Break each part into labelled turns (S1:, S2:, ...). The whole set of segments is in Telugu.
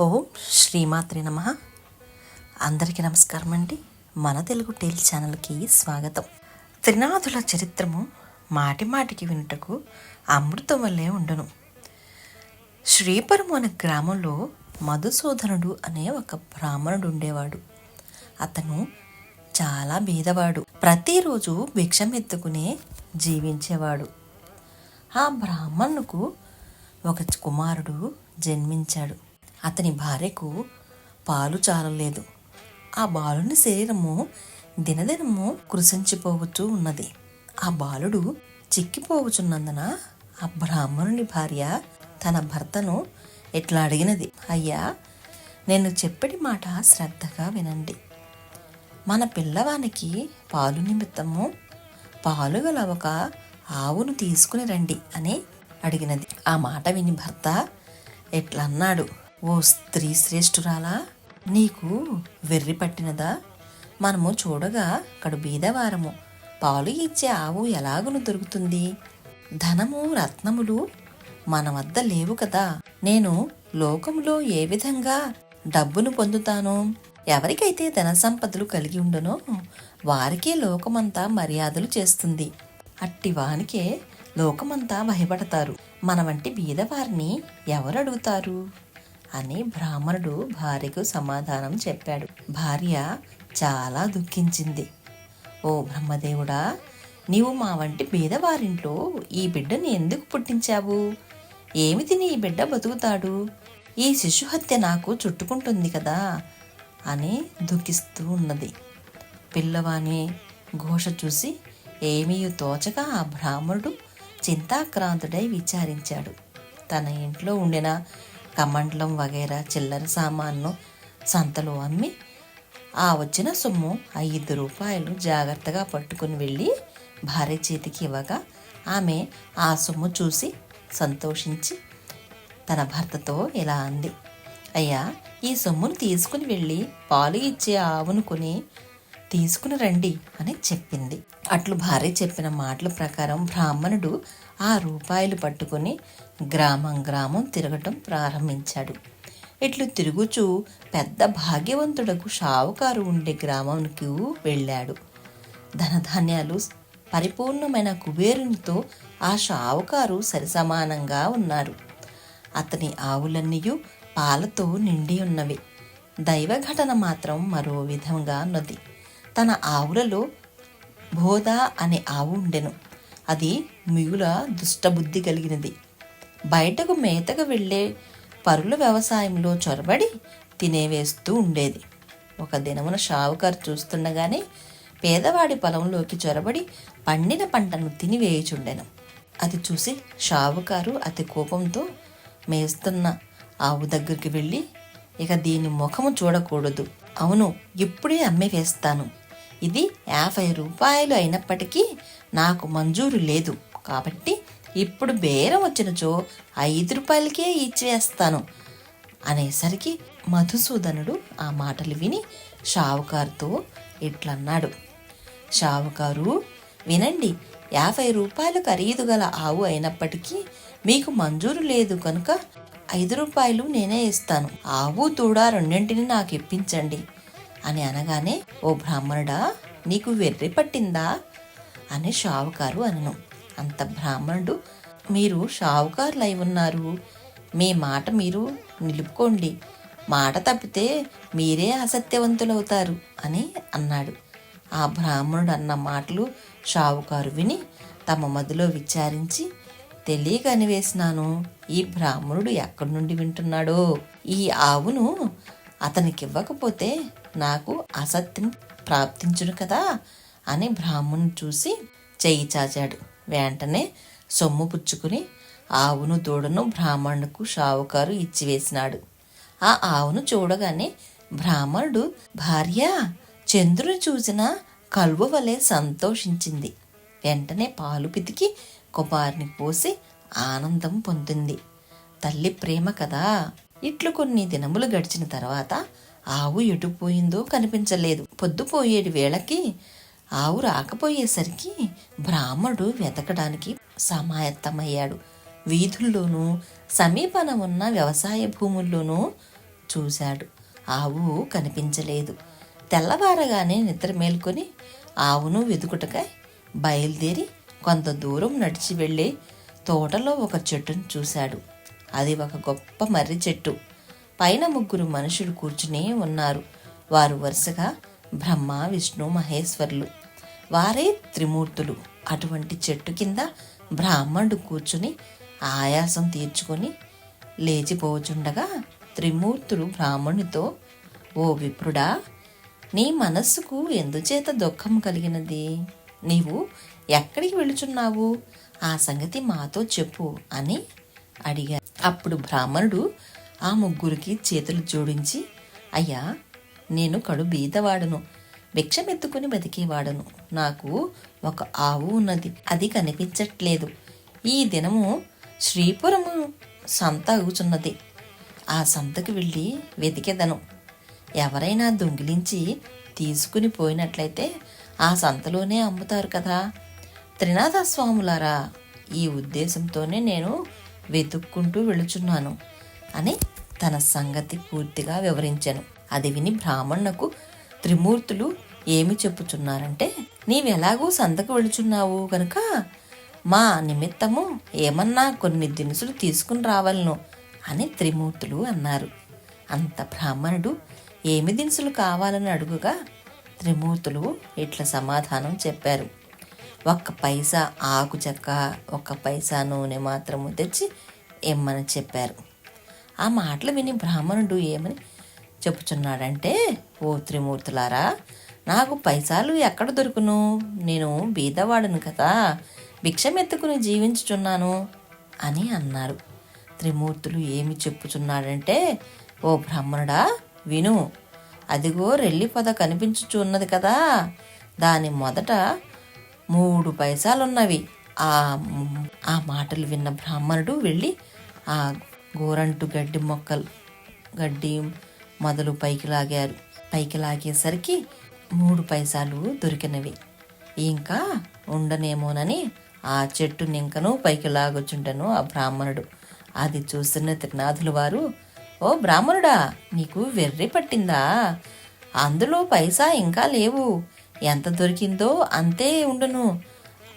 S1: ఓం శ్రీమాత్రి నమ. అందరికీ నమస్కారం అండి. మన తెలుగు టేల్ ఛానల్కి స్వాగతం. త్రినాథుల చరిత్రము మాటి మాటికి వినుటకు అమృతం వల్లే ఉండును. శ్రీపురం అనే గ్రామంలో మధుసూదనుడు అనే ఒక బ్రాహ్మణుడు ఉండేవాడు. అతను చాలా బీదవాడు ప్రతిరోజు భిక్షం ఎత్తుకునే జీవించేవాడు. ఆ బ్రాహ్మణుకు ఒక కుమారుడు జన్మించాడు. అతని భార్యకు పాలు చాలలేదు. ఆ బాలుని శరీరము దినదినము కృషించిపోవచ్చు ఉన్నది. ఆ బాలుడు చిక్కిపోవచ్చున్నందున ఆ బ్రాహ్మణుని భార్య తన భర్తను ఇట్లా అడిగినది? అయ్యా నేను చెప్పటి మాట శ్రద్ధగా వినండి. మన పిల్లవానికి పాలు నిమిత్తము పాలు గల ఒక ఆవును తీసుకుని రండి అని అడిగినది. ఆ మాట విని భర్త ఎట్లా అన్నాడు ఓ స్త్రీ శ్రేష్ఠురాలా? నీకు వెర్రి పట్టినదా? మనము చూడగా కడు బీదవారము. పాలు ఇచ్చే ఆవు ఎలాగును దొరుకుతుంది? ధనము రత్నములు మన వద్ద లేవు కదా. నేను లోకములో ఏ విధంగా డబ్బును పొందుతాను? ఎవరికైతే ధన సంపదలు కలిగి ఉండనో వారికే లోకమంతా మర్యాదలు చేస్తుంది. అట్టి వానికే లోకమంతా భయపడతారు. మన వంటి బీదవారిని ఎవరు అడుగుతారు అని బ్రాహ్మణుడు భార్యకు సమాధానం చెప్పాడు. భార్య చాలా దుఃఖించింది. ఓ బ్రహ్మదేవుడా నీవు మా వంటి బీదవారింట్లో ఈ బిడ్డని ఎందుకు పుట్టించావు? ఏమి తిని ఈ బిడ్డ బతుకుతాడు? ఈ శిశుహత్య నాకు చుట్టుకుంటుంది కదా అని దుఃఖిస్తూ ఉన్నది. పిల్లవాని ఘోష చూసి ఏమీ తోచక ఆ బ్రాహ్మణుడు చింతాక్రాంతుడై విచారించాడు. తన ఇంట్లో ఉండిన కమండలం వగైరా చిల్లర సామాన్ను సంతలో అమ్మి ఆ వచ్చిన సొమ్ము ఐదు రూపాయలు జాగ్రత్తగా పట్టుకుని వెళ్ళి భార్య చేతికి ఇవ్వగా ఆమె ఆ సొమ్ము చూసి సంతోషించి తన భర్తతో ఇలా అంది. అయ్యా ఈ సొమ్మును తీసుకుని వెళ్ళి పాలు ఇచ్చే ఆవును కొని తీసుకుని రండి అని చెప్పింది. అట్లు భార్య చెప్పిన మాటల ప్రకారం బ్రాహ్మణుడు ఆ రూపాయలు పట్టుకుని గ్రామం గ్రామం తిరగటం ప్రారంభించాడు. ఇట్లు తిరుగుచూ పెద్ద భాగ్యవంతుడకు షావుకారు ఉండే గ్రామంకు వెళ్ళాడు. ధనధాన్యాలు పరిపూర్ణమైన కుబేరునితో ఆ షావుకారు సరిసమానంగా ఉన్నారు. అతని ఆవులన్నీ పాలతో నిండి ఉన్నవి. దైవ ఘటన మాత్రం మరో విధంగా ఉన్నది. తన ఆవులలో బోధ అనే ఆవు ఉండెను. అది మిగుల దుష్టబుద్ధి కలిగినది. బయటకు మేతకు వెళ్ళే పరుల వ్యవసాయంలో చొరబడి తినేవేస్తూ ఉండేది. ఒక దినమున షావుకారు చూస్తుండగానే పేదవాడి పొలంలోకి చొరబడి పండిన పంటను తినివేయుచుండెను అది చూసి షావుకారు అతి కోపంతో మేస్తున్న ఆవు దగ్గరికి వెళ్ళి ఇక దీని ముఖము చూడకూడదు. అవును ఇప్పుడే అమ్మి వేస్తాను. ఇది యాభై రూపాయలు అయినప్పటికీ నాకు మంజూరు లేదు. కాబట్టి ఇప్పుడు బేరం వచ్చినచో ఐదు రూపాయలకే ఇచ్చేస్తాను అనేసరికి మధుసూదనుడు ఆ మాటలు విని షావుకారుతో ఇట్లన్నాడు. షావుకారు వినండి యాభై రూపాయలు ఖరీదు గల ఆవు అయినప్పటికీ మీకు మంజూరు లేదు కనుక ఐదు రూపాయలు నేనే ఇస్తాను. ఆవు తూడా రెండింటిని నాకు ఇప్పించండి అని అనగానే ఓ బ్రాహ్మణుడా నీకు వెర్రి పట్టిందా? అని షావుకారు అనను. అంత బ్రాహ్మణుడు మీరు షావుకారులై ఉన్నారు. మీ మాట మీరు నిలుపుకోండి. మాట తప్పితే మీరే అసత్యవంతులవుతారు అని అన్నాడు. ఆ బ్రాహ్మణుడు అన్న మాటలు షావుకారు విని తమ మదిలో విచారించి తెలియక అనివేసినాను ఈ బ్రాహ్మణుడు ఎక్కడి నుండి వింటున్నాడో? ఈ ఆవును అతనికి ఇవ్వకపోతే నాకు అసత్యం ప్రాప్తించును కదా అని బ్రాహ్మణుని చూసి చెయ్యి చాచాడు. వెంటనే సొమ్ము పుచ్చుకుని ఆవును దూడను బ్రాహ్మణుకు షావుకారు ఇచ్చివేసినాడు ఆ ఆవును చూడగానే బ్రాహ్మణుడు భార్య చంద్రుని చూసిన కలువ వలె సంతోషించింది. వెంటనే పాలు పితికి కుమారుని పోసి ఆనందం పొందింది. తల్లి ప్రేమ కదా. ఇట్లు కొన్ని దినములు గడిచిన తర్వాత ఆవు ఎటుపోయిందో కనిపించలేదు. పొద్దుపోయేటి వేళకి ఆవు రాకపోయేసరికి బ్రాహ్మడు వెతకడానికి సమాయత్తమయ్యాడు. వీధుల్లోనూ సమీపన ఉన్న వ్యవసాయ భూముల్లోనూ చూశాడు. ఆవు కనిపించలేదు. తెల్లవారగానే నిద్ర మేల్కొని ఆవును వెతుకుటకై బయలుదేరి కొంత దూరం నడిచి వెళ్ళి తోటలో ఒక చెట్టును చూశాడు. అది ఒక గొప్ప మర్రి చెట్టు. పైన ముగ్గురు మనుషులు కూర్చునే ఉన్నారు. వారు వరుసగా బ్రహ్మ విష్ణు మహేశ్వరులు. వారే త్రిమూర్తులు. అటువంటి చెట్టు కింద బ్రాహ్మణుడు కూర్చుని ఆయాసం తీర్చుకొని లేచిపోచుండగా త్రిమూర్తులు బ్రాహ్మణుడితో ఓ విప్రుడా నీ మనస్సుకు ఎందుచేత దుఃఖం కలిగినది? నీవు ఎక్కడికి వెళుచున్నావు? ఆ సంగతి మాతో చెప్పు అని అడిగా అప్పుడు బ్రాహ్మణుడు ఆ ముగ్గురికి చేతులు జోడించి అయ్యా నేను కడు బీదవాడను. భిక్షమెత్తుకుని బతికేవాడను. నాకు ఒక ఆవు ఉన్నది. అది కనిపించట్లేదు. ఈ దినము శ్రీపురము సంత అగుచున్నది ఆ సంతకు వెళ్ళి వెతికెదను. ఎవరైనా దొంగిలించి తీసుకుని పోయినట్లయితే ఆ సంతలోనే అమ్ముతారు కదా. త్రినాథ స్వాములారా ఈ ఉద్దేశంతోనే నేను వెతుక్కుంటూ వెళుచున్నాను అని తన సంగతి పూర్తిగా వివరించాను. అది విని బ్రాహ్మణునకు త్రిమూర్తులు ఏమి చెప్పుచున్నారంటే నీవెలాగూ సంతకు వెళుచున్నావు కనుక మా నిమిత్తము ఏమన్నా కొన్ని దినుసులు తీసుకుని రావాలను అని త్రిమూర్తులు అన్నారు. అంత బ్రాహ్మణుడు ఏమి దినుసులు కావాలని అడుగుగా? త్రిమూర్తులు ఇట్లా సమాధానం చెప్పారు. ఒక్క పైసా ఆకు చెక్క ఒక్క పైసా నూనె మాత్రము తెచ్చి ఇమ్మని చెప్పారు. ఆ మాటలు విని బ్రాహ్మణుడు ఏమని చెప్పుచున్నాడంటే ఓ త్రిమూర్తులారా నాకు పైసాలు ఎక్కడ దొరుకును? నేను బీదవాడను కదా భిక్షమెత్తుకుని జీవించుచున్నాను అని అన్నారు త్రిమూర్తులు ఏమి చెప్పుచున్నాడంటే ఓ బ్రాహ్మణుడా విను. అదిగో రెల్లి పొద కనిపించుచున్నది కదా దాని మొదట మూడు పైసాలున్నవి. ఆ ఆ మాటలు విన్న బ్రాహ్మణుడు వెళ్ళి ఆ గోరంటు గడ్డి మొక్కలు గడ్డి మొదలు పైకి లాగారు. పైకి లాగేసరికి మూడు పైసాలు దొరికినవి. ఇంకా ఉండనేమోనని ఆ చెట్టు నింకను పైకి లాగొచ్చుంటను ఆ బ్రాహ్మణుడు. అది చూస్తున్న త్రినాథుల వారు ఓ బ్రాహ్మణుడా నీకు వెర్రి పట్టిందా? అందులో పైసా ఇంకా లేవు. ఎంత దొరికిందో అంతే ఉండును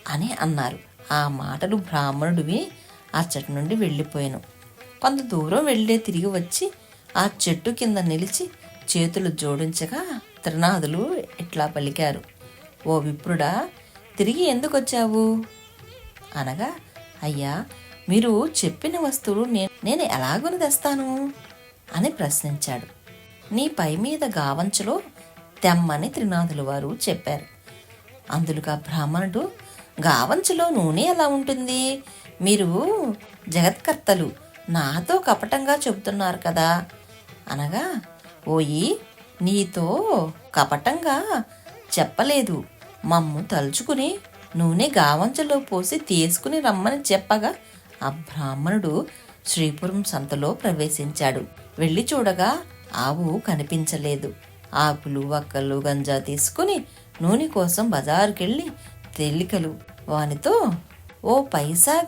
S1: అని అన్నారు. ఆ మాటలు బ్రాహ్మణుడివి ఆ చెట్టు నుండి వెళ్ళిపోయాను. కొంత దూరం వెళ్ళే తిరిగి వచ్చి ఆ చెట్టు కింద నిలిచి చేతులు జోడించగా త్రినాథులు ఇట్లా పలికారు. ఓ విప్రుడా తిరిగి ఎందుకు వచ్చావు? అనగా అయ్యా మీరు చెప్పిన వస్తువులు నేను నేను ఎలాగొని తెస్తాను? అని ప్రశ్నించాడు. నీ పై మీద గావంచలో తెమ్మని త్రినాథుల వారు చెప్పారు. అందులుగా బ్రాహ్మణుడు గావంచలో నూనె ఎలా ఉంటుంది? మీరు జగత్కర్తలు నాతో కపటంగా చెబుతున్నారు కదా. అనగా ఓయి నీతో కపటంగా చెప్పలేదు. మమ్ము తలుచుకుని నూనె గావంచలో పోసి తీసుకుని రమ్మని చెప్పగా ఆ బ్రాహ్మణుడు శ్రీపురం సంతలో ప్రవేశించాడు. వెళ్ళి చూడగా ఆవు కనిపించలేదు. ఆకులు వక్కలు గంజా తీసుకుని నూనె కోసం బజారుకెళ్ళి తేలికలు. వానితో ఓ పైసా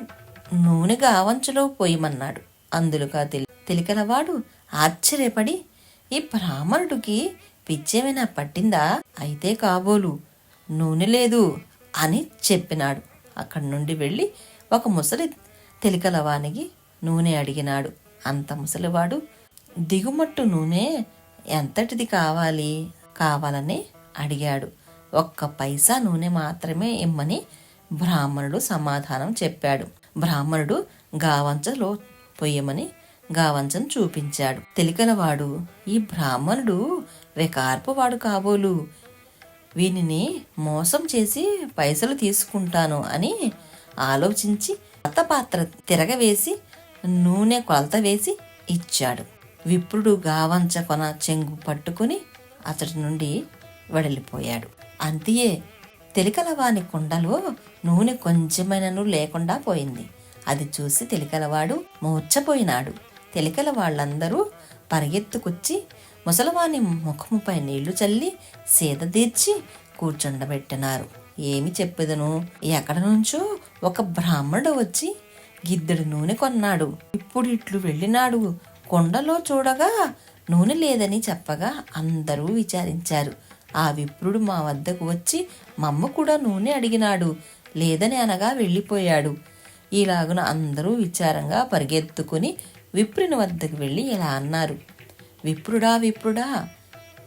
S1: నూనె గావంచలో పోయమన్నాడు. అందులుగా తెలి తెలికలవాడు ఆశ్చర్యపడి ఈ బ్రాహ్మణుడికి పిచ్చేమైనా పట్టిందా? అయితే కాబోలు నూనె లేదు అని చెప్పినాడు. అక్కడి నుండి వెళ్ళి ఒక ముసలి తెలికలవానికి నూనె అడిగినాడు. అంత ముసలివాడు దిగుమట్టు నూనె ఎంతటిది కావాలి? కావాలని అడిగాడు. ఒక్క పైసా నూనె మాత్రమే ఇమ్మని బ్రాహ్మణుడు సమాధానం చెప్పాడు. బ్రాహ్మణుడు గావంచలో పొయ్యమని గావంచను చూపించాడు. తెలికలవాడు ఈ బ్రాహ్మణుడు వెకార్పువాడు కాబోలు. వీనిని మోసం చేసి పైసలు తీసుకుంటాను అని ఆలోచించి కొత్త పాత్ర తిరగవేసి నూనె కొలత వేసి ఇచ్చాడు. విప్రుడు గావంచ కొన చెంగు పట్టుకుని అతడి నుండి వెడలిపోయాడు. అంతియే తెలికలవాని కుండలో నూనె కొంచెమైనను లేకుండా పోయింది. అది చూసి తెలికలవాడు మూర్చపోయినాడు తెలికల వాళ్ళందరూ పరిగెత్తుకొచ్చి ముసలవాని ముఖముపై నీళ్ళు చల్లి సీత తీర్చి కూర్చుండబెట్టినారు. ఏమి చెప్పేదను? ఎక్కడ నుంచో ఒక బ్రాహ్మణుడు వచ్చి గిద్దెడు నూనె కొన్నాడు. ఇప్పుడు ఇట్లు వెళ్ళినాడు. కొండలో చూడగా నూనె లేదని చెప్పగా అందరూ విచారించారు. ఆ విప్రుడు మా వద్దకు వచ్చి మమ్మ కూడా నూనె అడిగినాడు. లేదని అనగా వెళ్ళిపోయాడు. ఈలాగున అందరూ విచారంగా పరిగెత్తుకుని విప్రుని వద్దకు వెళ్ళి ఇలా అన్నారు. విప్రుడా విప్రుడా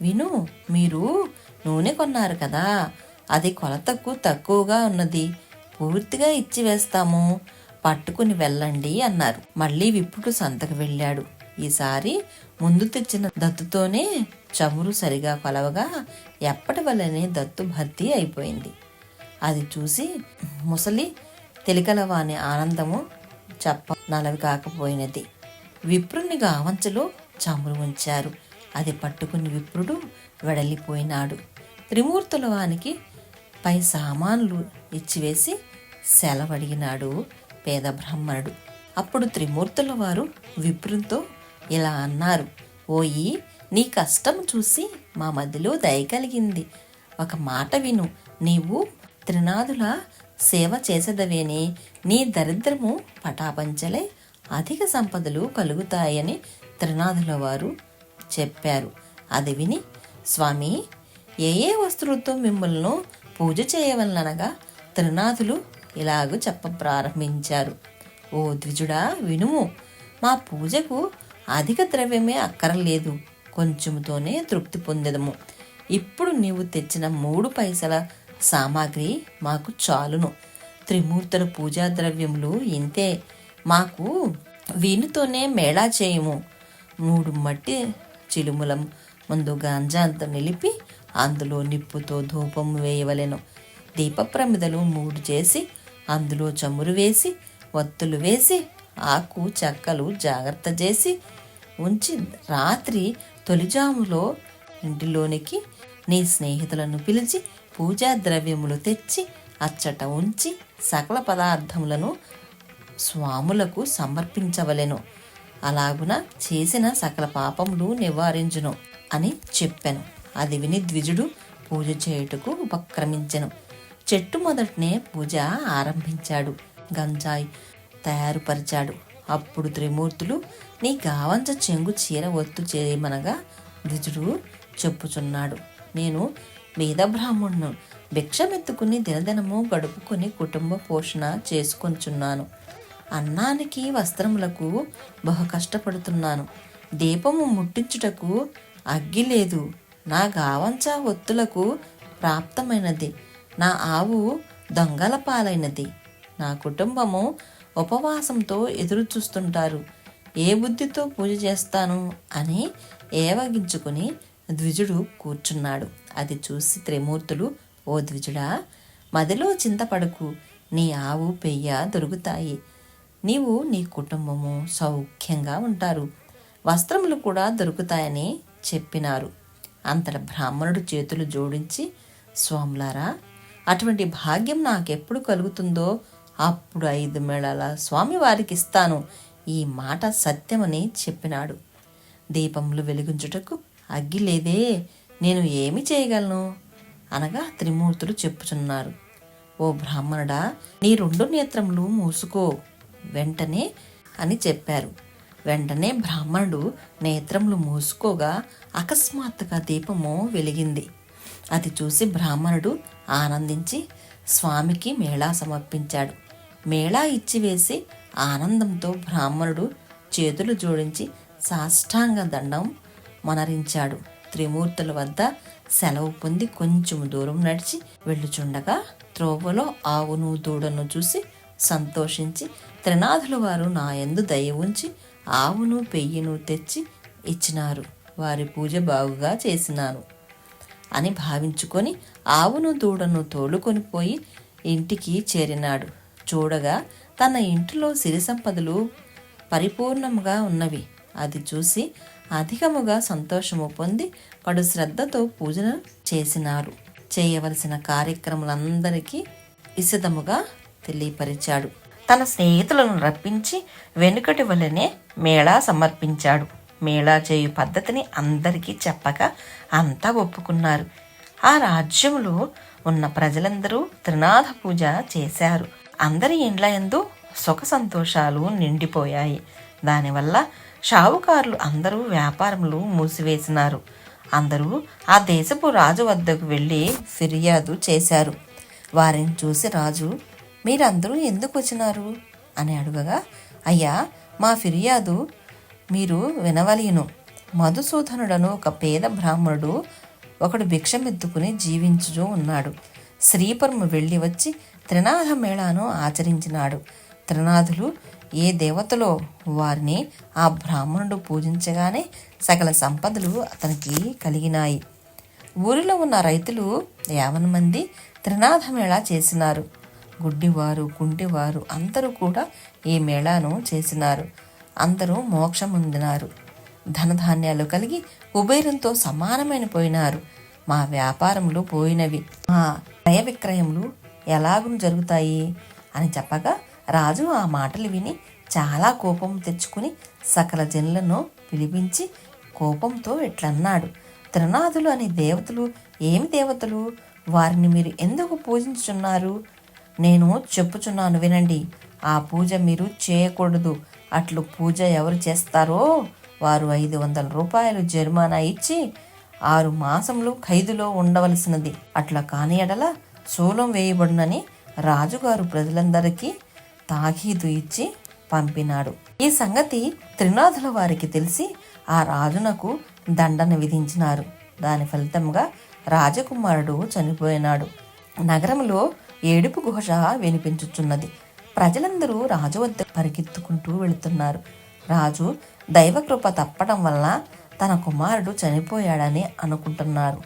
S1: విను మీరు నూనె కొన్నారు కదా అది కొలతకు తక్కువగా ఉన్నది పూర్తిగా ఇచ్చి వేస్తాము పట్టుకుని వెళ్ళండి అన్నారు. మళ్ళీ విప్రుడు సంతకు వెళ్ళాడు. ఈసారి ముందు తెచ్చిన దత్తుతోనే చమురు సరిగా కొలవగా ఎప్పటి వల్లనే దత్తు భర్తీ అయిపోయింది. అది చూసి ముసలి తెలికలవాని ఆనందము చెప్ప నలవి కాకపోయినది. విప్రుని గావంచలో చమురు ఉంచారు. అది పట్టుకుని విప్రుడు వెడలిపోయినాడు త్రిమూర్తుల వానికి పై సామాన్లు ఇచ్చివేసి సెలవడిగినాడు పేద బ్రాహ్మణుడు. అప్పుడు త్రిమూర్తుల వారు విప్రునితో ఇలా అన్నారు ఓయి నీ కష్టం చూసి మా మధ్యలో దయ కలిగింది. ఒక మాట విను. నీవు త్రినాదుల సేవ చేసేదవేని నీ దరిద్రము పటాపంచలే అధిక సంపదలు కలుగుతాయని త్రినాథుల వారు చెప్పారు. అది విని స్వామి ఏ ఏ వస్తువులతో మిమ్మల్ని పూజ చేయవలనగా త్రినాథులు ఇలాగూ చెప్ప ప్రారంభించారు ఓ ద్విజుడా వినుము మా పూజకు అధిక ద్రవ్యమే అక్కరలేదు కొంచెముతోనే తృప్తి పొందెదము. ఇప్పుడు నీవు తెచ్చిన మూడు పైసల సామాగ్రి మాకు చాలును. త్రిమూర్తుల పూజా ద్రవ్యములు ఇంతే. మాకు వీనితోనే మేళా చేయము. మూడు మట్టి చిలుములం ముందు గాంజాంత నిలిపి అందులో నిప్పుతో ధూపం వేయవలెను. దీపప్రమిదలు మూడు చేసి అందులో చమురు వేసి ఒత్తులు వేసి ఆకు చెక్కలు జాగ్రత్త చేసి ఉంచి రాత్రి తొలిజాములో ఇంటిలోనికి నీ స్నేహితులను పిలిచి పూజా ద్రవ్యములు తెచ్చి అచ్చట ఉంచి సకల పదార్థములను స్వాములకు సమర్పించవలెను. అలాగున చేసిన సకల పాపములు నివారించును అని చెప్పాను. అది విని ద్విజుడు పూజ చేయుటకు ఉపక్రమించెను. చెట్టు మొదటనే పూజ ఆరంభించాడు. గంజాయి తయారుపరిచాడు. అప్పుడు త్రిమూర్తులు నీ గావంచ చెంగు చీర ఒత్తు చేయమనగా ద్విజుడు చెప్పుచున్నాడు. నేను వేదబ్రాహ్మణ్ణు భిక్షమెత్తుకుని దినదినము గడుపుకొని కుటుంబ పోషణ చేసుకొంచున్నాను. అన్నానికి వస్త్రములకు బహు కష్టపడుతున్నాను. దీపము ముట్టించుటకు అగ్గి లేదు. నా గావంచా ఒత్తులకు ప్రాప్తమైనది. నా ఆవు దొంగల పాలైనది. నా కుటుంబము ఉపవాసంతో ఎదురు చూస్తుంటారు ఏ బుద్ధితో పూజ చేస్తాను అని ఏవగించుకుని ద్విజుడు కూర్చున్నాడు. అది చూసి త్రిమూర్తులు ఓ ద్విజుడా మదిలో చింతపడకు. నీ ఆవు పెయ్య దొరుకుతాయి. నీవు నీ కుటుంబము సౌఖ్యంగా ఉంటారు. వస్త్రములు కూడా దొరుకుతాయని చెప్పినారు. అంతట బ్రాహ్మణుడు చేతులు జోడించి స్వాములారా అటువంటి భాగ్యం నాకెప్పుడు కలుగుతుందో అప్పుడు ఐదు మేళాల స్వామి వారికి ఇస్తాను. ఈ మాట సత్యమని చెప్పినాడు. దీపములు వెలిగించుటకు అగ్గి లేదే. నేను ఏమి చేయగలను? అనగా త్రిమూర్తులు చెప్పుచున్నారు. ఓ బ్రాహ్మణుడా నీ రెండు నేత్రములు మూసుకో. వెంటనే అని చెప్పారు. వెంటనే బ్రాహ్మణుడు నేత్రములు మూసుకోగా అకస్మాత్తుగా దీపము వెలిగింది. అది చూసి బ్రాహ్మణుడు ఆనందించి స్వామికి మేళా సమర్పించాడు. మేళా ఇచ్చివేసి ఆనందంతో బ్రాహ్మణుడు చేతులు జోడించి సాష్టాంగ దండం మనరించాడు. త్రిమూర్తుల వద్ద సెలవు పొంది కొంచెం దూరం నడిచి వెళ్ళుచుండగా త్రోవలో ఆవును దూడను చూసి సంతోషించి త్రినాథుల వారు నా ఎందు దయ ఉంచి ఆవును పెయ్యిను తెచ్చి ఇచ్చినారు. వారి పూజ బాగుగా చేసినాను అని భావించుకొని ఆవును దూడను తోలుకొని పోయి ఇంటికి చేరినాడు. చూడగా తన ఇంటిలో సిరి సంపదలు పరిపూర్ణంగా ఉన్నవి. అది చూసి అధికముగా సంతోషము పొంది పడు శ్రద్ధతో పూజను చేసినారు. చేయవలసిన కార్యక్రమాలందరికీ విశదముగా తెలియపరిచాడు. తన స్నేహితులను రప్పించి వెనుకటి వలనే మేళా సమర్పించాడు. మేళా చేయు పద్ధతిని అందరికీ చెప్పక అంతా ఒప్పుకున్నారు. ఆ రాజ్యములో ఉన్న ప్రజలందరూ త్రినాథ పూజ చేశారు. అందరి ఇండ్ల ఎందు సుఖ సంతోషాలు నిండిపోయాయి. దానివల్ల షావుకారులు అందరూ వ్యాపారములు మూసివేసినారు. అందరూ ఆ దేశపు రాజు వద్దకు వెళ్ళి ఫిర్యాదు చేశారు. వారిని చూసి రాజు మీరందరూ ఎందుకు వచ్చినారు? అని అడుగగా అయ్యా మా ఫిర్యాదు మీరు వినవలయను. మధుసూదనుడను ఒక పేద బ్రాహ్మణుడు ఒకడు భిక్షమెత్తుకుని జీవించుచూ ఉన్నాడు. శ్రీపరము వెళ్ళి వచ్చి త్రినాథ మేళాను ఆచరించినాడు. త్రినాథులు ఏ దేవతలో వారిని ఆ బ్రాహ్మణుడు పూజించగానే సకల సంపదలు అతనికి కలిగినాయి. ఊరిలో ఉన్న రైతులు యావన మంది త్రినాథ మేళా చేసినారు? గుడ్డివారు కుంటివారు అందరూ కూడా ఈ మేళాను చేసినారు. అందరూ మోక్షం పొందినారు. ధనధాన్యాలు కలిగి కుబేరంతో సమానమైన పోయినారు. మా వ్యాపారములు పోయినవి. మా క్రయ విక్రయములు ఎలాగూ జరుగుతాయి? అని చెప్పగా రాజు ఆ మాటలు విని చాలా కోపం తెచ్చుకుని సకల జనులను పిలిపించి కోపంతో ఇట్లన్నాడు త్రినాథులు అనే దేవతలు ఏమి దేవతలు? వారిని మీరు ఎందుకు పూజించుచున్నారు? నేను చెప్పుచున్నాను వినండి. ఆ పూజ మీరు చేయకూడదు. అట్లు పూజ ఎవరు చేస్తారో? వారు ఐదు వందల రూపాయలు జరిమానా ఇచ్చి ఆరు మాసములు ఖైదులో ఉండవలసినది. అట్లా కాని ఎడల శూలం వేయబడునని రాజుగారు ప్రజలందరికీ తాకీదు ఇచ్చి పంపినాడు. ఈ సంగతి త్రినాథుల వారికి తెలిసి ఆ రాజునకు దండన విధించినారు. దాని ఫలితంగా రాజకుమారుడు చనిపోయినాడు. నగరంలో ఏడుపు ఘోష వినిపించుచున్నది. ప్రజలందరూ రాజు వద్ద పరిగెత్తుకుంటూ వెళుతున్నారు. రాజు దైవకృప తప్పడం వల్ల తన కుమారుడు చనిపోయాడని అనుకుంటున్నారు.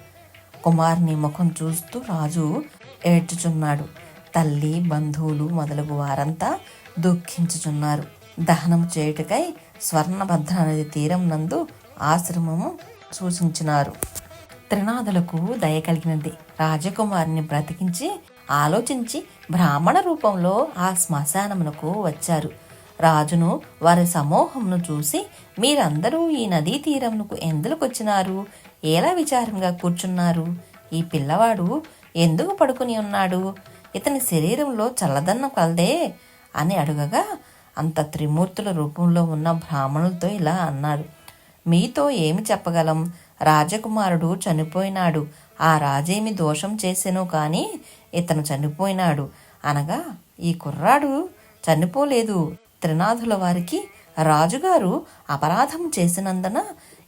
S1: కుమారుని ముఖం చూస్తూ రాజు ఏడ్చుచున్నాడు. తల్లి బంధువులు మొదలగు వారంతా దుఃఖించుచున్నారు. దహనం చేయుటకై స్వర్ణభద్ర నది తీరం నందు ఆశ్రమము సూచించినారు. త్రినాథులకు దయ కలిగినది. రాజకుమారిని బ్రతికించి ఆలోచించి బ్రాహ్మణ రూపంలో ఆ శ్మశానమునకు వచ్చారు. రాజును వారి సమూహమును చూసి మీరందరూ ఈ నదీ తీరమునకు ఎందులకొచ్చినారు ఎలా విచారంగా కూర్చున్నారు? ఈ పిల్లవాడు ఎందుకు పడుకుని ఉన్నాడు? ఇతని శరీరంలో చల్లదన్నం కలదే అని అడగగా అంత త్రిమూర్తుల రూపంలో ఉన్న బ్రాహ్మణులతో ఇలా అన్నాడు. మీతో ఏమి చెప్పగలం? రాజకుమారుడు చనిపోయినాడు. ఆ రాజేమి దోషం చేసెను కానీ ఇతను చనిపోయినాడు. అనగా ఈ కుర్రాడు చనిపోలేదు. త్రినాథుల వారికి రాజుగారు అపరాధం చేసినందున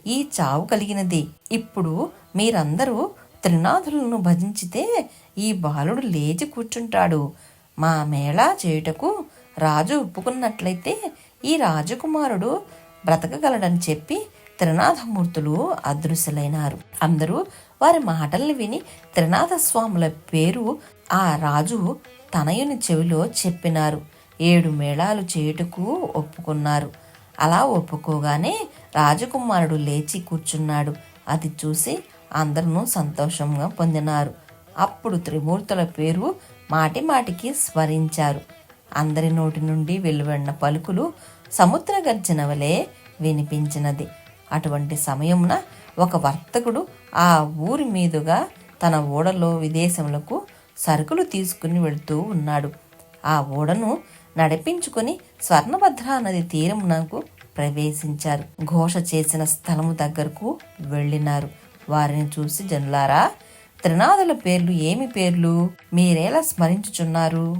S1: ఈ చావు కలిగినది. ఇప్పుడు మీరందరూ త్రినాథులను భజించితే ఈ బాలుడు లేచి కూర్చుంటాడు. మా మేళా చేయుటకు రాజు ఒప్పుకున్నట్లయితే ఈ రాజకుమారుడు బ్రతకగలడని చెప్పి త్రినాథమూర్తులు అదృశ్యులైనారు. అందరూ వారి మాటల్ని విని త్రినాథస్వాముల పేరు ఆ రాజు తనయుని చెవిలో చెప్పినారు. ఏడు మేళాలు చేయుటకు ఒప్పుకున్నారు. అలా ఒప్పుకోగానే రాజకుమారుడు లేచి కూర్చున్నాడు. అది చూసి అందరూ సంతోషంగా పొందినారు. అప్పుడు త్రిమూర్తుల పేరు మాటి మాటికి స్మరించారు. అందరి నోటి నుండి వెలువడిన పలుకులు సముద్ర గర్జన వలె వినిపించినది. అటువంటి సమయమున ఒక వర్తకుడు ఆ ఊరి మీదుగా తన ఓడలో విదేశములకు సరుకులు తీసుకుని వెళుతూ ఉన్నాడు. ఆ ఓడను నడిపించుకొని స్వర్ణభద్రా నది తీరమునకు ప్రవేశించారు. ఘోష చేసిన స్థలము దగ్గరకు వెళ్ళినారు. వారిని చూసి జనులారా త్రినాదుల పేర్లు ఏమి పేర్లు? మీరేలా స్మరించుచున్నారు?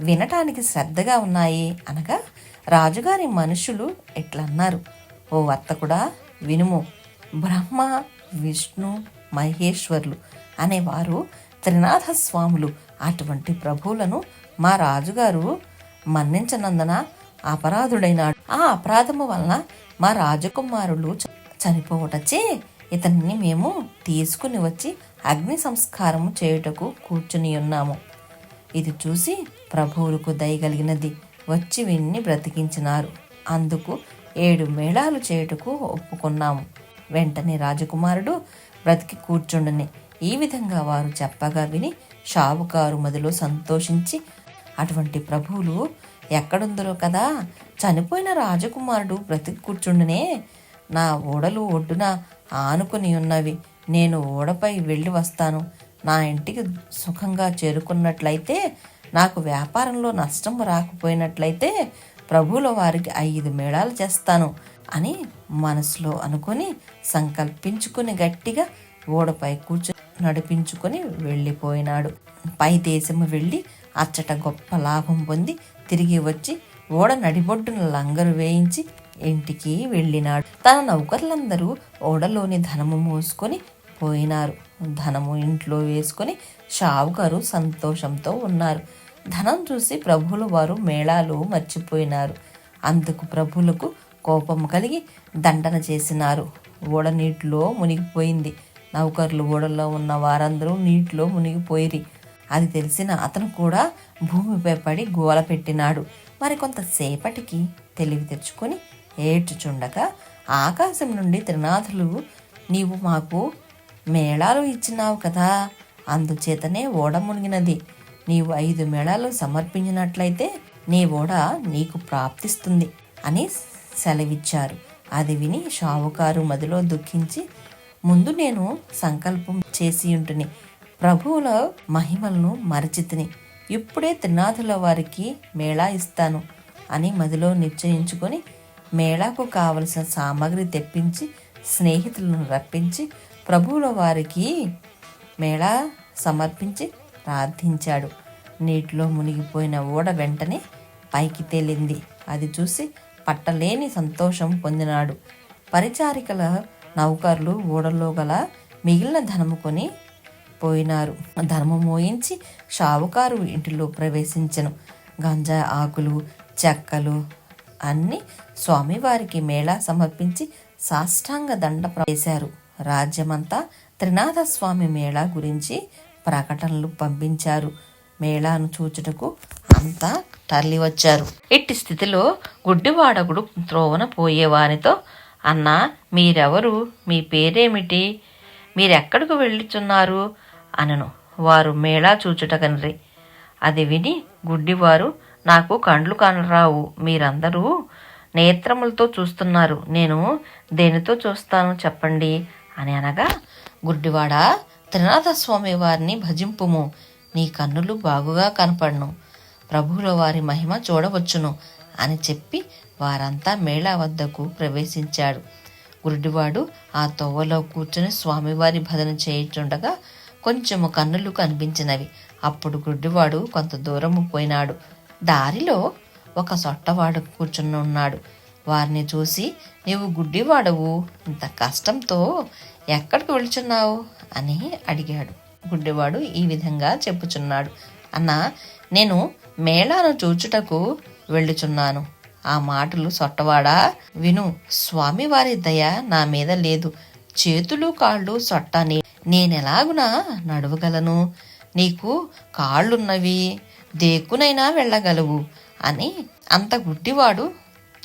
S1: వినటానికి శ్రద్ధగా ఉన్నాయి అనగా రాజుగారి మనుషులు ఎట్లన్నారు? ఓ వర్తకుడా వినుము. బ్రహ్మ విష్ణు మహేశ్వర్లు అనేవారు త్రినాథ స్వాములు అటువంటి ప్రభువులను మా రాజుగారు మన్నించనందున అపరాధుడైనాడు. ఆ అపరాధము వలన మా రాజకుమారులు చనిపోవటచే ఇతన్ని మేము తీసుకుని వచ్చి అగ్ని సంస్కారము చేయుటకు కూర్చుని ఉన్నాము. ఇది చూసి ప్రభువులకు దయగలిగినది వచ్చి విన్ని బ్రతికించినారు. అందుకు ఏడు మేళాలు చేయుటకు ఒప్పుకున్నాము. వెంటనే రాజకుమారుడు బ్రతికి కూర్చుండని. ఈ విధంగా వారు చెప్పగా విని షావుకారు మదిలో సంతోషించి అటువంటి ప్రభువులు ఎక్కడుందరో కదా? చనిపోయిన రాజకుమారుడు బ్రతికి కూర్చుండనే? నా ఓడలు ఒడ్డున ఆనుకుని ఉన్నవి. నేను ఓడపై వెళ్ళి వస్తాను. నా ఇంటికి సుఖంగా చేరుకున్నట్లయితే నాకు వ్యాపారంలో నష్టం రాకపోయినట్లయితే ప్రభువుల వారికి ఐదు మేళాలు చేస్తాను అని మనసులో అనుకుని సంకల్పించుకుని గట్టిగా ఓడపై కూర్చొని నడిపించుకొని వెళ్ళిపోయినాడు. పై దేశము వెళ్ళి అచ్చట గొప్ప లాభం పొంది తిరిగి వచ్చి ఓడ నడిబొడ్డున లంగరు వేయించి ఇంటికి వెళ్ళినాడు. తన నౌకర్లందరూ ఓడలోని ధనము మోసుకొని పోయినారు. ధనము ఇంట్లో వేసుకొని షావుకారు సంతోషంతో ఉన్నారు. ధనం చూసి ప్రభువుల వారు మేళాలు మర్చిపోయినారు. అందుకు ప్రభులకు కోపం కలిగి దండన చేసినారు. ఓడ నీటిలో మునిగిపోయింది. నౌకర్లు ఓడలో ఉన్న వారందరూ నీటిలో మునిగిపోయిరి. అది తెలిసిన అతను కూడా భూమిపై పడి గోల పెట్టినాడు. మరి కొంతసేపటికి తెలివి తెచ్చుకొని ఏడ్చుచుండగా ఆకాశం నుండి త్రినాథులు నీవు మాకు మేళాలు ఇచ్చినావు కదా అందుచేతనే ఓడ మునిగినది. నీవు ఐదు మేళాలు సమర్పించినట్లయితే నీ ఓడ నీకు ప్రాప్తిస్తుంది అని సెలవిచ్చారు. అది విని షావుకారు మదిలో దుఃఖించి ముందు నేను సంకల్పం చేసి ఉంటుని. ప్రభువుల మహిమలను మరచితిని. ఇప్పుడే త్రినాథుల వారికి మేళా ఇస్తాను అని మదిలో నిశ్చయించుకొని మేళాకు కావలసిన సామాగ్రి తెప్పించి స్నేహితులను రప్పించి ప్రభువుల వారికి మేళా సమర్పించి ప్రార్థించాడు. నీటిలో మునిగిపోయిన ఓడ వెంటనే పైకి తేలింది. అది చూసి పట్టలేని సంతోషం పొందినాడు. పరిచారికల నౌకర్లు ఓడలో గల మిగిలిన ధనము కొని పోయినారు. ధనము మోయించి షావుకారు ఇంటిలో ప్రవేశించను. గంజా ఆకులు చెక్కలు అన్ని స్వామివారికి మేళా సమర్పించి సాష్టాంగ దండ ప్రవేశారు రాజ్యమంతా త్రినాథ స్వామి మేళా గురించి ప్రకటనలు పంపించారు. మేళాను చూచుటకు అంతా తరలి వచ్చారు ఇట్టి స్థితిలో గుడ్డివాడగుడు త్రోవన పోయేవానితో అన్నా మీరెవరు? మీ పేరేమిటి? మీరెక్కడికి వెళ్ళుచున్నారు? అనను. వారు మేళా చూచుటకనరి అది విని గుడ్డివారు నాకు కండ్లు కానరావు. మీరందరూ నేత్రములతో చూస్తున్నారు. నేను దేనితో చూస్తాను చెప్పండి? అని అనగా గుడ్డివాడ త్రినాథ స్వామి వారిని భజింపుము. నీ కన్నులు బాగుగా కనపడను. ప్రభువుల వారి మహిమ చూడవచ్చును అని చెప్పి వారంతా మేళా వద్దకు ప్రవేశించాడు. గురుడివాడు ఆ తోవలో కూర్చుని స్వామివారి భజన చేయుచుండగా కొంచెము కన్నులు కనిపించినవి. అప్పుడు గుడ్డివాడు కొంత దూరము పోయినాడు. దారిలో ఒక సొట్టవాడు కూర్చుని ఉన్నాడు. వారిని చూసి నీవు గుడ్డివాడవు ఇంత కష్టంతో ఎక్కడికి వెళుచున్నావు? అని అడిగాడు. గుడ్డివాడు ఈ విధంగా చెప్పుచున్నాడు. అన్న నేను మేళాను చూచుటకు వెళ్ళుచున్నాను. ఆ మాటలు సొట్టవాడా? విను స్వామివారి దయ నా మీద లేదు. చేతులు కాళ్ళు సొట్టని నేనెలాగునా నడవగలను? నీకు కాళ్ళున్నవి దేక్కునైనా వెళ్ళగలవు అని అంత గుడ్డివాడు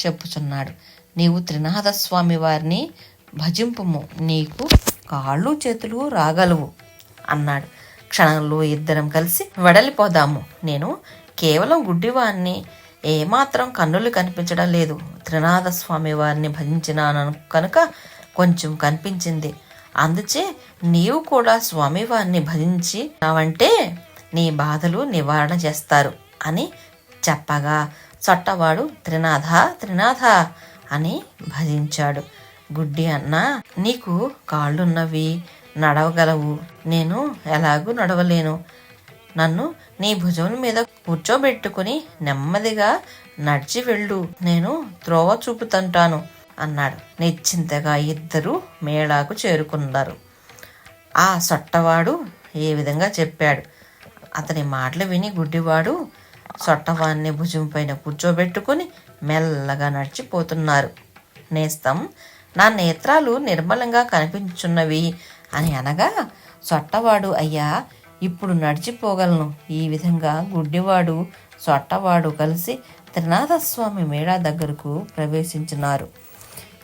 S1: చెప్పుచున్నాడు. నీవు త్రినాథ స్వామి వారిని భజింపుము. నీకు కాళ్ళు చేతులు రాగలవు అన్నాడు. క్షణంలో ఇద్దరం కలిసి వెడలిపోదాము. నేను కేవలం గుడ్డివాణ్ణి ఏమాత్రం కన్నులు కనిపించడం లేదు. త్రినాథ స్వామి వారిని భజించినాను కనుక కొంచెం కనిపించింది. అందుచే నీవు కూడా స్వామివారిని భజించినావంటే నీ బాధలు నివారణ చేస్తారు అని చెప్పగా చొట్టవాడు త్రినాథ త్రినాథ అని భజించాడు. గుడ్డి అన్న నీకు కాళ్ళున్నవి నడవగలవు. నేను ఎలాగూ నడవలేను. నన్ను నీ భుజం మీద కూర్చోబెట్టుకుని నెమ్మదిగా నడిచి వెళ్ళు. నేను త్రోవ చూపుతంటాను అన్నాడు. నిశ్చింతగా ఇద్దరు మేళాకు చేరుకున్నారు. ఆ సొట్టవాడు ఏ విధంగా చెప్పాడు? అతని మాటలు విని గుడ్డివాడు సొట్టవాన్ని భుజం పైన కూర్చోబెట్టుకుని మెల్లగా నడిచిపోతున్నారు. నేస్తం నా నేత్రాలు నిర్మలంగా కనిపించున్నవి అని అనగా సొట్టవాడు అయ్యా ఇప్పుడు నడిచిపోగలను. ఈ విధంగా గుడ్డివాడు సొట్టవాడు కలిసి త్రినాథస్వామి మేళా దగ్గరకు ప్రవేశించినారు.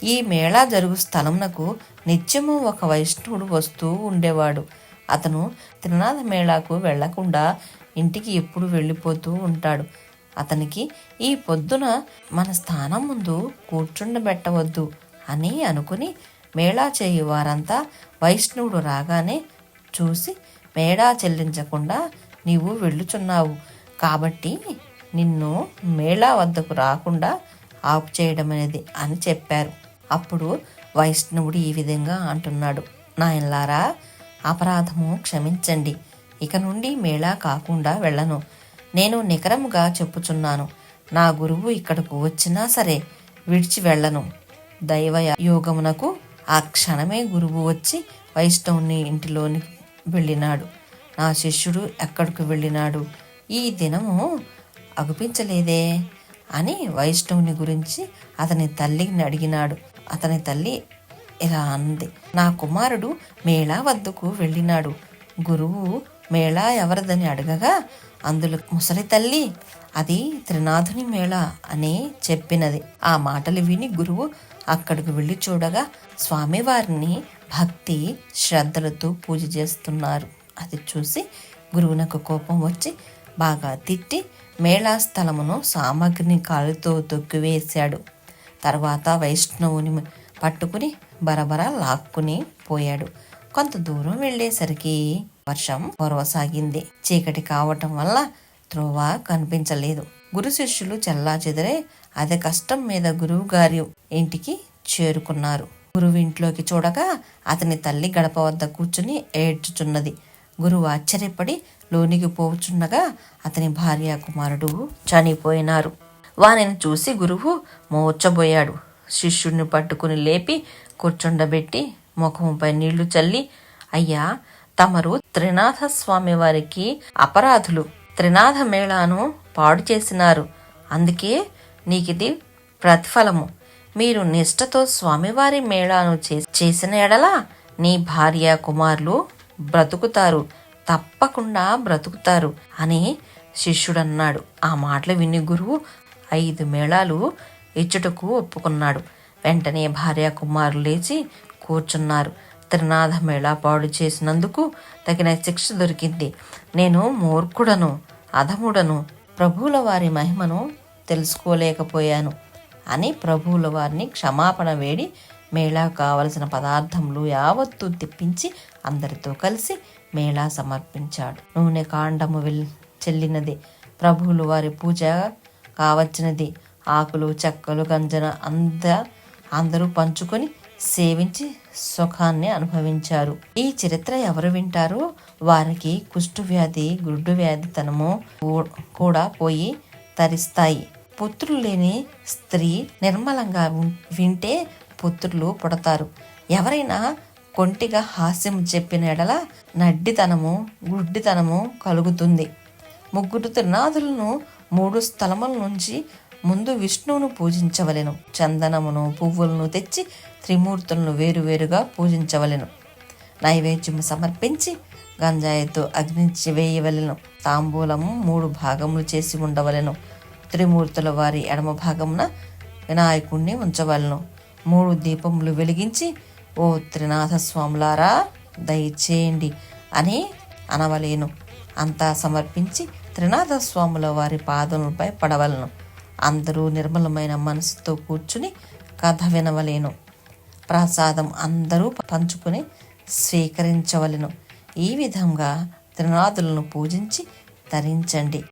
S1: ఈ మేళా జరుగు స్థలంనకు నిత్యము ఒక వైష్ణవుడు వస్తూ ఉండేవాడు. అతను త్రినాథ మేళాకు వెళ్ళకుండా ఇంటికి ఎప్పుడు వెళ్ళిపోతూ ఉంటాడు. అతనికి ఈ పొద్దున మన స్థానం ముందు కూర్చుండబెట్టవద్దు అని అనుకుని మేళా చేయు వారంతా వైష్ణవుడు రాగానే చూసి మేళా చెల్లించకుండా నీవు వెళ్ళుచున్నావు. కాబట్టి నిన్ను మేళా వద్దకు రాకుండా ఆపు చేయడం అనేది అని చెప్పారు. అప్పుడు వైష్ణవుడు ఈ విధంగా అంటున్నాడు. నాయనలారా అపరాధము క్షమించండి. ఇక నుండి మేళా కాకుండా వెళ్ళను. నేను నికరముగా చెప్పుచున్నాను. నా గురువు ఇక్కడకు వచ్చినా సరే విడిచి వెళ్ళను. దైవ యోగమునకు ఆ క్షణమే గురువు వచ్చి వైష్ణవుని ఇంటిలోని వెళ్ళినాడు. నా శిష్యుడు ఎక్కడికి వెళ్ళినాడు? ఈ దినము అగుపించలేదే? అని వైష్ణవుని గురించి అతని తల్లిని అడిగినాడు. అతని తల్లి ఇలా అంది. నా కుమారుడు మేళా వద్దకు వెళ్ళినాడు. గురువు మేళా ఎవరిదని అడగగా అందులో ముసలి తల్లి అది త్రినాథుని మేళ అని చెప్పినది. ఆ మాటలు విని గురువు అక్కడికి వెళ్ళి చూడగా స్వామివారిని భక్తి శ్రద్ధలతో పూజ చేస్తున్నారు. అది చూసి గురువునకు కోపం వచ్చి బాగా తిట్టి మేళా స్థలమును సామగ్రిని కాలుతో తొక్కివేశాడు. తర్వాత వైష్ణవుని పట్టుకుని బరబర లాక్కుని పోయాడు. కొంత దూరం వెళ్ళేసరికి వర్షం పొరవసాగింది. చీకటి కావటం వల్ల త్రోవ కనిపించలేదు. గురు శిష్యులు చెల్లా చెదిరే అదే కష్టం మీద గురువు గారి ఇంటికి చేరుకున్నారు. గురువు ఇంట్లోకి చూడగా అతని తల్లి గడప వద్ద కూర్చుని ఏడ్చుచున్నది. గురువు ఆశ్చర్యపడి లోనికి పోచుండగా అతని భార్య కుమారుడు చనిపోయినారు. వానిని చూసి గురువు మోర్చబోయాడు శిష్యుడిని పట్టుకుని లేపి కూర్చుండబెట్టి ముఖముపై నీళ్ళు చల్లి అయ్యా తమరు త్రినాథ స్వామి వారికి అపరాధులు. త్రినాథ మేళాను పాడు చేసినారు. అందుకే నీకిది ప్రతిఫలము. మీరు నిష్టతో స్వామివారి మేళాను చే- చేసిన ఎడల నీ భార్య కుమారులు బ్రతుకుతారు. తప్పకుండా బ్రతుకుతారు అని శిష్యుడన్నాడు. ఆ మాటలు విని గురువు ఐదు మేళాలు ఇచ్చుటకు ఒప్పుకున్నాడు. వెంటనే భార్య కుమారులు లేచి కూర్చున్నారు. త్రినాథ మేళా పాడు చేసినందుకు తగిన శిక్ష దొరికింది. నేను మూర్ఖుడను అధముడను ప్రభువుల వారి మహిమను తెలుసుకోలేకపోయాను అని ప్రభువుల వారిని క్షమాపణ వేడి మేళా కావలసిన పదార్థములు యావత్తు తెప్పించి అందరితో కలిసి మేళా సమర్పించాడు. నూనె కాండము వెల్ చెల్లినది. ప్రభువులు వారి పూజ కావచ్చినది. ఆకులు చెక్కలు గంజన అంద అందరూ పంచుకొని సేవించి సుఖాన్ని అనుభవించారు. ఈ చరిత్ర ఎవరు వింటారో వారికి కుష్టు వ్యాధి గుడ్డు వ్యాధి తనము కూ- కూడా పోయి తరిస్తాయి. పుత్రులు లేని స్త్రీ నిర్మలంగా వింటే పుత్రులు పుడతారు. ఎవరైనా కొంటిగా హాస్యం చెప్పిన ఎడల నడ్డితనము గుడ్డితనము కలుగుతుంది. ముగ్గురు త్రినాథులను మూడు స్థలముల నుంచి ముందు విష్ణువును పూజించవలెను. చందనమును పువ్వులను తెచ్చి త్రిమూర్తులను వేరువేరుగా పూజించవలెను. నైవేద్యము సమర్పించి గంజాయితో అగ్నించి వేయవలెను. తాంబూలము మూడు భాగములు చేసి ఉండవలెను. త్రిమూర్తుల వారి ఎడమ భాగమున వినాయకుణ్ణి ఉంచవలను. మూడు దీపములు వెలిగించి ఓ త్రినాథస్వాములారా దయచేయండి అని అనవలేను. అంతా సమర్పించి త్రినాథ స్వాముల వారి పాదములపై పడవలను. అందరూ నిర్మలమైన మనసుతో కూర్చుని కథ వినవలేను. ప్రసాదం అందరూ పంచుకుని స్వీకరించవలెను. ఈ విధంగా త్రినాథులను పూజించి తరించండి.